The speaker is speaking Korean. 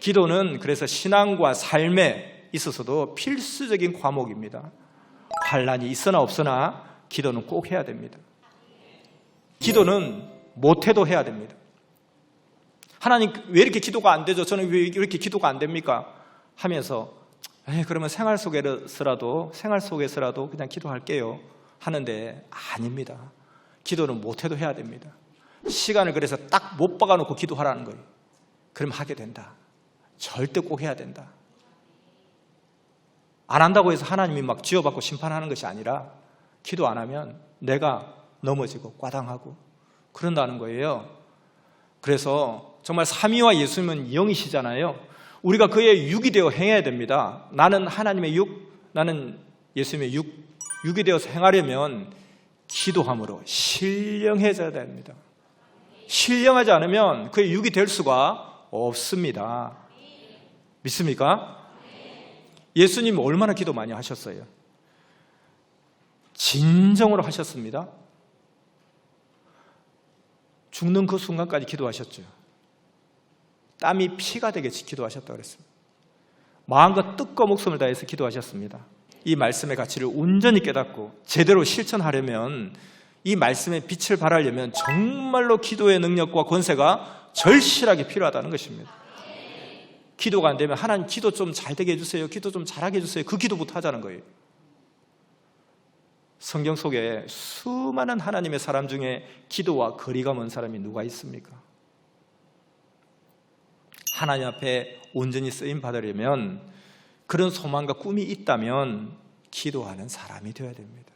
기도는 그래서 신앙과 삶에 있어서도 필수적인 과목입니다. 환란이 있으나 없으나 기도는 꼭 해야 됩니다. 기도는 못해도 해야 됩니다. 하나님 왜 이렇게 기도가 안 되죠? 저는 왜 이렇게 기도가 안 됩니까? 하면서 에이, 그러면 생활 속에서라도 생활 속에서라도 그냥 기도할게요. 하는데 아닙니다. 기도는 못해도 해야 됩니다. 시간을 그래서 딱 못 박아놓고 기도하라는 거예요. 그럼 하게 된다. 절대 꼭 해야 된다. 안 한다고 해서 하나님이 막 지어받고 심판하는 것이 아니라 기도 안 하면 내가 넘어지고 과당하고 그런다는 거예요. 그래서 정말 삼위와 예수님은 영이시잖아요. 우리가 그의 육이 되어 행해야 됩니다. 나는 하나님의 육, 나는 예수님의 육, 육이 되어서 행하려면 기도함으로 신령해져야 됩니다. 신령하지 않으면 그의 육이 될 수가 없습니다. 믿습니까? 예수님 얼마나 기도 많이 하셨어요? 진정으로 하셨습니다. 죽는 그 순간까지 기도하셨죠. 땀이 피가 되게 기도하셨다고 그랬습니다. 마음과 뜻과 목숨을 다해서 기도하셨습니다. 이 말씀의 가치를 온전히 깨닫고 제대로 실천하려면 이 말씀의 빛을 발하려면 정말로 기도의 능력과 권세가 절실하게 필요하다는 것입니다. 기도가 안 되면 하나님 기도 좀 잘 되게 해주세요. 기도 좀 잘하게 해주세요. 그 기도부터 하자는 거예요. 성경 속에 수많은 하나님의 사람 중에 기도와 거리가 먼 사람이 누가 있습니까? 하나님 앞에 온전히 쓰임 받으려면 그런 소망과 꿈이 있다면 기도하는 사람이 되어야 됩니다.